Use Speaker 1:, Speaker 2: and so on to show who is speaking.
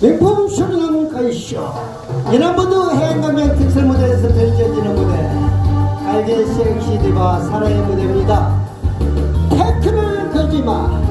Speaker 1: 일본 쇼리는 가이쇼. 이나보도 해안가면 특설 무대에서 펼쳐지는 무대. 알게 섹시디바 사랑의 무대입니다. 테크를 걸지마.